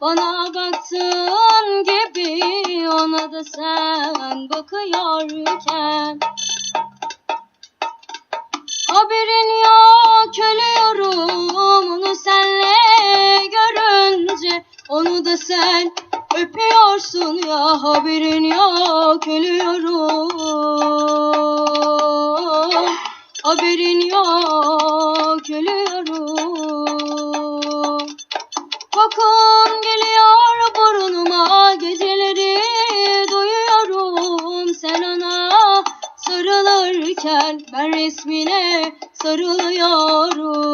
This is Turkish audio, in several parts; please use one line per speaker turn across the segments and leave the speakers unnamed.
Bana baktığın gibi ona da sen bakıyorken. Haberin yok ölüyorum onu senle görünce. Onu da sen öpüyorsun ya haberin yok ölüyorum. Haberin yok ölüyorum sarılırken ben resmine sarılıyorum.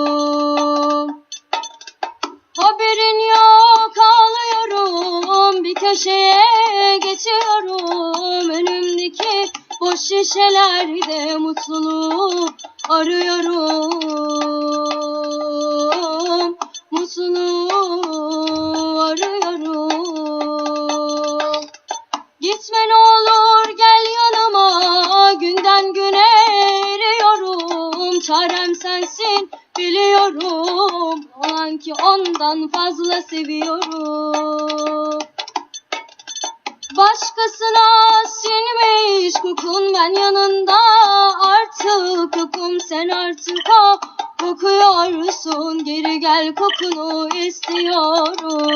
Haberin yok ağlıyorum. Bir köşeye geçiyorum. Önümdeki boş şişelerde mutluluğu arıyorum. Mutluluğu arıyorum. Gitme çarem sensin biliyorum. Olan ki ondan fazla seviyorum. Başkasına sinmiş kokun ben yanında. Artık kokum sen artık o. Kokuyorsun geri gel kokunu istiyorum.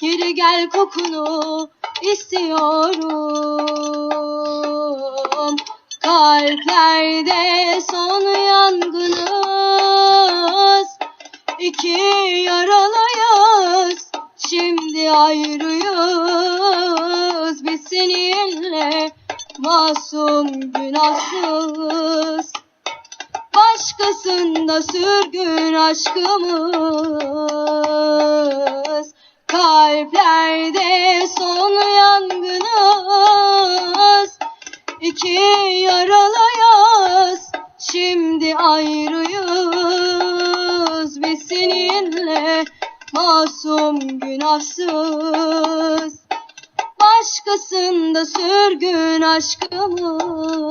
Geri gel kokunu istiyorum kalplerde son yangınız. İki yaralıyız Şimdi ayrıyız. Biz seninle masum günahsız Başkasında sürgün aşkımız. Kalplerde son yangınız. İki ayrıyız biz seninle masum günahsız. Başkasında sürgün aşkımız